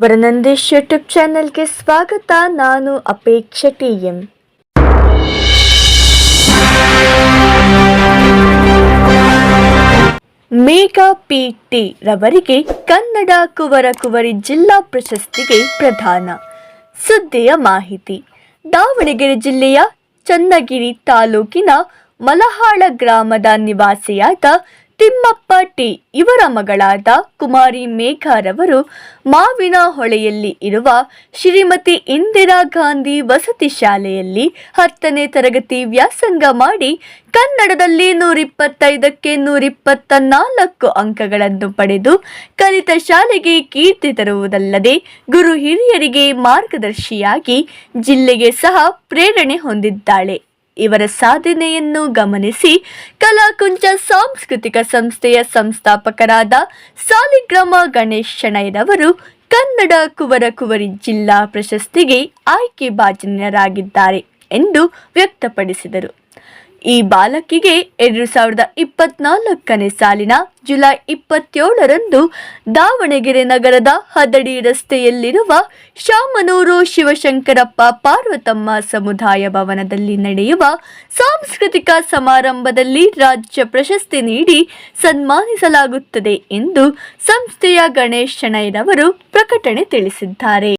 ವರನಂದೇಶ್ YouTube ಚಾನೆಲ್ಗೆ ಸ್ವಾಗತ. ನಾನು Apeksha T M. Megha P T ರವರಿಗೆ ಕನ್ನಡ ಕುವರ ಕುವರಿ ಜಿಲ್ಲಾ ಪ್ರಶಸ್ತಿಗೆ ಪ್ರಧಾನ. ಸುದ್ದಿಯ ಮಾಹಿತಿ. ದಾವಣಗೆರೆ ಜಿಲ್ಲೆಯ ಚನ್ನಗಿರಿ ತಾಲೂಕಿನ ಮಲಹಾಳ ಗ್ರಾಮದ ನಿವಾಸಿಯಾದ ತಿಮ್ಮಪ್ಪ ಟಿ. ಇವರ ಮಗಳಾದ ಕುಮಾರಿ ಮೇಘಾರವರು ಮಾವಿನ ಹೊಳೆಯಲ್ಲಿ ಇರುವ ಶ್ರೀಮತಿ ಇಂದಿರಾ ಗಾಂಧಿ ವಸತಿ ಶಾಲೆಯಲ್ಲಿ ಹತ್ತನೇ ತರಗತಿ ವ್ಯಾಸಂಗ ಮಾಡಿ ಕನ್ನಡದಲ್ಲಿ ನೂರಿಪ್ಪತ್ತೈದಕ್ಕೆ ನೂರಿಪ್ಪತ್ತ ನಾಲ್ಕು ಅಂಕಗಳನ್ನು ಪಡೆದು ಕಲಿತ ಶಾಲೆಗೆ ಕೀರ್ತಿ ತರುವುದಲ್ಲದೆ ಗುರು ಹಿರಿಯರಿಗೆ ಮಾರ್ಗದರ್ಶಿಯಾಗಿ ಜಿಲ್ಲೆಗೆ ಸಹ ಪ್ರೇರಣೆ ಹೊಂದಿದ್ದಾಳೆ. ಇವರ ಸಾಧನೆಯನ್ನು ಗಮನಿಸಿ ಕಲಾಕುಂಚ ಸಾಂಸ್ಕೃತಿಕ ಸಂಸ್ಥೆಯ ಸಂಸ್ಥಾಪಕರಾದ ಸಾಲಿಗ್ರಾಮ ಗಣೇಶ್ ಶೆಣೈರವರು ಕನ್ನಡ ಕುವರ ಕುವರಿ ಜಿಲ್ಲಾ ಪ್ರಶಸ್ತಿಗೆ ಆಯ್ಕೆ ಭಾಜನರಾಗಿದ್ದಾರೆ ಎಂದು ವ್ಯಕ್ತಪಡಿಸಿದರು. ಈ ಬಾಲಕಿಗೆ ಎರಡು ಸಾವಿರದ ಇಪ್ಪತ್ನಾಲ್ಕನೇ ಸಾಲಿನ ಜುಲೈ ಇಪ್ಪತ್ತೇಳರಂದು ದಾವಣಗೆರೆ ನಗರದ ಹದಡಿ ರಸ್ತೆಯಲ್ಲಿರುವ ಶಾಮನೂರು ಶಿವಶಂಕರಪ್ಪ ಪಾರ್ವತಮ್ಮ ಸಮುದಾಯ ಭವನದಲ್ಲಿ ನಡೆಯುವ ಸಾಂಸ್ಕೃತಿಕ ಸಮಾರಂಭದಲ್ಲಿ ರಾಜ್ಯ ಪ್ರಶಸ್ತಿ ನೀಡಿ ಸನ್ಮಾನಿಸಲಾಗುತ್ತದೆ ಎಂದು ಸಂಸ್ಥೆಯ ಗಣೇಶ್ ಶೆಣೈರವರು ಪ್ರಕಟಣೆ ತಿಳಿಸಿದ್ದಾರೆ.